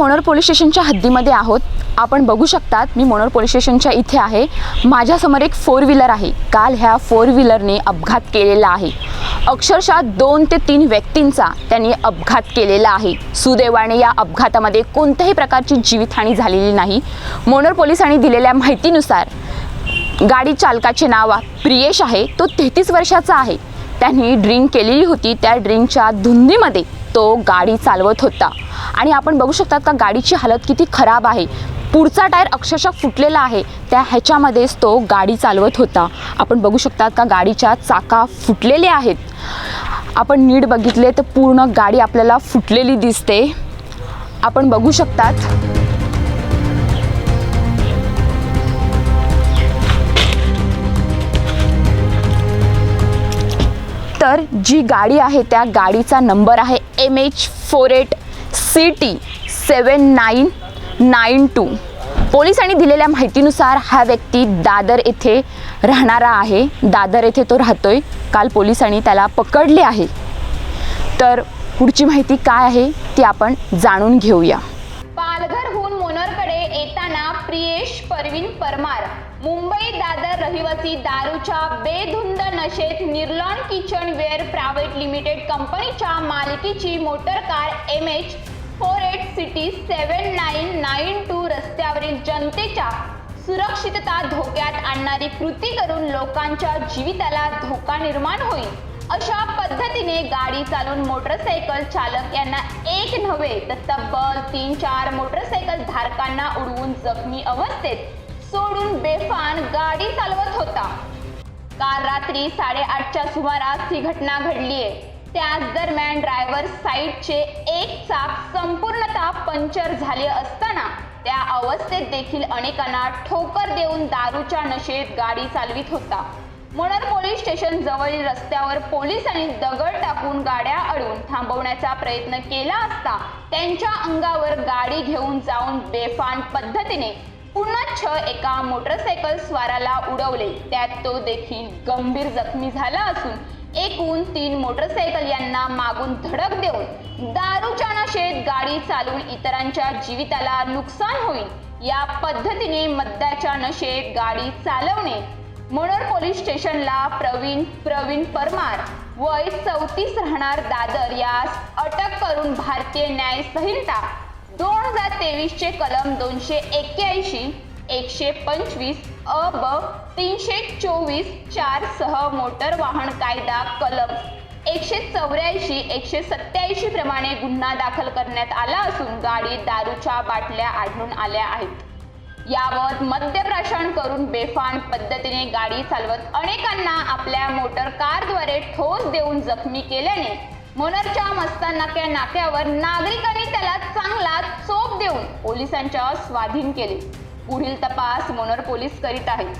मोनोर police स्टेशनच्या हद्दीमध्ये आहोत. आपण बघू शकतात मी मोनोर पोलीस स्टेशनच्या इथे आहे. माझ्यासमोर एक फोर व्हीलर आहे. काल ह्या फोर व्हीलरने अपघात केलेला आहे. अक्षरशः दोन ते तीन व्यक्तींचा त्यांनी अपघात केलेला आहे. सुदैवाने या अपघातामध्ये कोणत्याही प्रकारची जीवितहानी झालेली नाही. मोनोर पोलिसांनी दिलेल्या माहितीनुसार गाडी चालकाचे नाव प्रियेश आहे. तो तेहतीस वर्षाचा आहे. त्यांनी ड्रिंक केलेली होती. त्या ड्रिंकच्या धुंदीमध्ये तो गाडी चालवत होता. आणि आपण बघू शकतात का गाडीची हालत किती खराब आहे. पुढचा टायर अक्षरशः फुटलेला आहे. त्या ह्याच्यामध्येच तो गाडी चालवत होता. आपण बघू शकतात का गाडीच्या चाका फुटलेल्या आहेत. आपण नीट बघितले तर पूर्ण गाडी आपल्याला फुटलेली दिसते. आपण बघू शकतात. तर जी गाडी आहे त्या गाडीचा नंबर आहे M H four eight C T seven nine nine two. पोलिसांनी दिलेल्या माहितीनुसार हा व्यक्ती दादर येथे राहणारा आहे. दादर येथे तो राहतोय. काल पोलिसांनी त्याला पकडले आहे. तर पुढची माहिती काय आहे ती आपण जाणून घेऊया. पालघरहून मोनरकडे येताना प्रियेश परवीन परमार मुंबई दादर रहिवासी दारूच्या बेधुंद नशेत Nirlon kitchen wear private limited कंपनीच्या मालकीची motor car M H seven nine nine two रस्त्यावरील जनतेच्या सुरक्षितता धोक्यात आणणारी कृती करून लोकांच्या जीविताला धोका निर्माण होईल. अशा पद्धतीने गाडी चालवून मोटरसायकल चालक यांना एक नव्हे तर तब्बल तीन चार मोटरसायकल धारकांना उडवून जखमी अवस्थेत सोडून बेफान गाडी चालवत होता. काल रात्री साडेआठच्या सुमारास ही घटना घडली आहे त्याच दरम्यान ड्रायव्हर साईडचे एक चाक संपूर्णतः पंक्चर झाले असताना त्या अवस्थेत देखील अनेकांना ठोकर देऊन दारूच्या नशेत गाडी चालवित होता. मनोर पोलीस स्टेशन जवळील रस्त्यावर पोलिसांनी दगड टाकून गाड्या अडवून थांबवण्याचा प्रयत्न केला असता त्यांच्या अंगावर गाडी घेऊन जाऊन बेफान पद्धतीने पुनच्छ एका मोटरसायकल स्वाराला उडवले. त्यात तो देखील गंभीर जखमी झाला असून एकूण तीन मोटरसायकल यांना मागून धडक देऊन दारूच्या नशेत गाडी चालवून इतरांच्या जीविताला नुकसान होईल. या पद्धतीने मद्याच्या नशेत गाडी चालवणे. मनोर पोलीस स्टेशनला प्रवीण प्रवीण परमार वय चौतीस राहणार दादर यास अटक करून भारतीय न्याय संहिता दोन हजार तेवीसचे कलम दोनशे एक्क्याऐंशी एकशे पंचवीस अ ब तीनशे चोवीस चार सह मोटर वाहन कायदा कलम एकशे चौऱ्याऐंशी एकशे सत्याऐंशी प्रमाणे गुन्हा दाखल करण्यात आला असून गाडीत दारूच्या बाटल्या आढळून आल्या आहेत. यावर मद्यप्राशन करून बेफान पद्धतीने गाडी चालवत अनेकांना आपल्या मोटर कारद्वारे ठोस देऊन जखमी केल्याने मनोरच्या मस्तानाक्या नाक्यावर नागरिकांनी त्याला चांगला चोप देऊन पोलिसांच्या स्वाधीन केले. पुढील तपास मनोर पोलीस करीत आहेत.